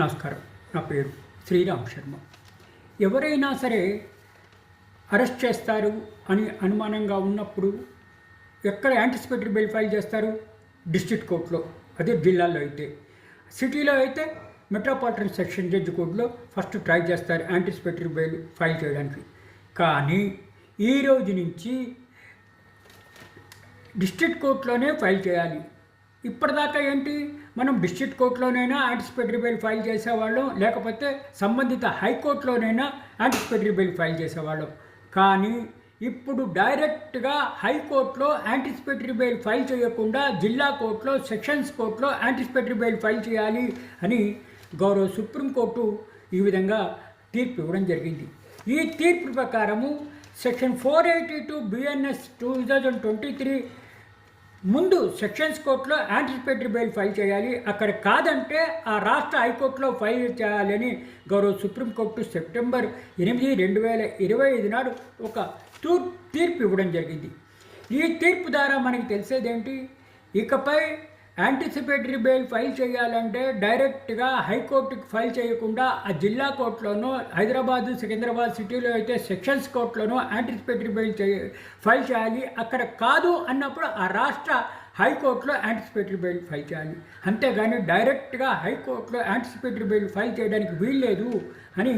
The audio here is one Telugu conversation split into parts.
నమస్కారం. నా పేరు శ్రీరామ్ శర్మ. ఎవరైనా సరే అరెస్ట్ చేస్తారు అని అనుమానంగా ఉన్నప్పుడు ఎక్కడ యాంటిసిపేటరీ బెయిల్ ఫైల్ చేస్తారు? డిస్ట్రిక్ట్ కోర్టులో అదే జిల్లాల్లో అయితే. సిటీలో అయితే మెట్రోపాలిటన్ సెక్షన్ జడ్జి కోర్టులో ఫస్ట్ ట్రై చేస్తారు యాంటిసిపేటరీ బెయిల్ ఫైల్ చేయడానికి. కానీ ఈ రోజు నుంచి డిస్ట్రిక్ట్ కోర్టులోనే ఫైల్ చేయాలి. ఇప్పటిదాకా ఏంటి? మనం డిస్ట్రిక్ట్ కోర్టులోనైనా యాంటిసిపేటరీ బెయిల్ ఫైల్ చేసేవాళ్ళం. లేకపోతే సంబంధిత హైకోర్టులోనైనా యాంటిసిపేటరీ బెయిల్ ఫైల్ చేసేవాళ్ళం. కానీ ఇప్పుడు డైరెక్ట్గా హైకోర్టులో యాంటిసిపేటరీ బెయిల్ ఫైల్ చేయకుండా జిల్లా కోర్టులో సెక్షన్స్ కోర్టులో యాంటిసిపేటరీ బెయిల్ ఫైల్ చేయాలి అని గౌరవ సుప్రీంకోర్టు ఈ విధంగా తీర్పు ఇవ్వడం జరిగింది. ఈ తీర్పు ప్రకారము section four eighty two BNS two thousand twenty three ముందు సెక్షన్స్ కోర్టులో యాంటిసిపేటరీ బెయిల్ ఫైల్ చేయాలి. అక్కడ కాదంటే ఆ రాష్ట్ర హైకోర్టులో ఫైల్ చేయాలని గౌరవ సుప్రీంకోర్టు సెప్టెంబర్ ఎనిమిది రెండు వేల ఇరవై ఐదు నాడు ఒక తూర్ తీర్పు ఇవ్వడం జరిగింది. ఈ తీర్పు ద్వారా మనకి తెలిసేదేంటి? ఇకపై యాంటిసిపేటరీ బెయిల్ ఫైల్ చేయాలంటే డైరెక్ట్గా హైకోర్టుకి ఫైల్ చేయకుండా ఆ జిల్లా కోర్టులోనో హైదరాబాద్ సికింద్రాబాద్ సిటీలో అయితే సెక్షన్స్ కోర్టులోనో యాంటిసిపేటరీ బెయిల్ చే ఫైల్ చేయాలి. అక్కడ కాదు అన్నప్పుడు ఆ రాష్ట్ర హైకోర్టులో యాంటిసిపేటరీ బెయిల్ ఫైల్ చేయాలి. అంతేగాని డైరెక్ట్గా హైకోర్టులో యాంటిసిపేటరీ బెయిల్ ఫైల్ చేయడానికి వీల్లేదు అని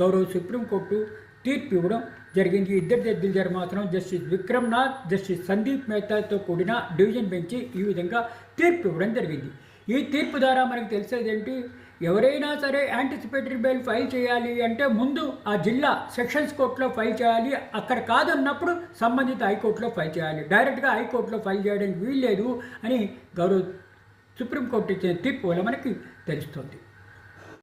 గౌరవ సుప్రీంకోర్టు తీర్పు ఇవ్వడం జరిగింది. ఇద్దరు జడ్జీల దగ్గర మాత్రం జస్టిస్ విక్రమ్నాథ్ జస్టిస్ సందీప్ మెహతాతో కూడిన డివిజన్ బెంచ్ ఈ విధంగా తీర్పు ఇవ్వడం జరిగింది. ఈ తీర్పు ద్వారా మనకు తెలిసేది ఏంటి? ఎవరైనా సరే యాంటిసిపేటరీ బెయిల్ ఫైల్ చేయాలి అంటే ముందు ఆ జిల్లా సెక్షన్స్ కోర్టులో ఫైల్ చేయాలి. అక్కడ కాదన్నప్పుడు సంబంధిత హైకోర్టులో ఫైల్ చేయాలి. డైరెక్ట్గా హైకోర్టులో ఫైల్ చేయడానికి వీల్లేదు అని గౌరవ సుప్రీంకోర్టు ఇచ్చిన తీర్పు వల్ల మనకి తెలుస్తుంది.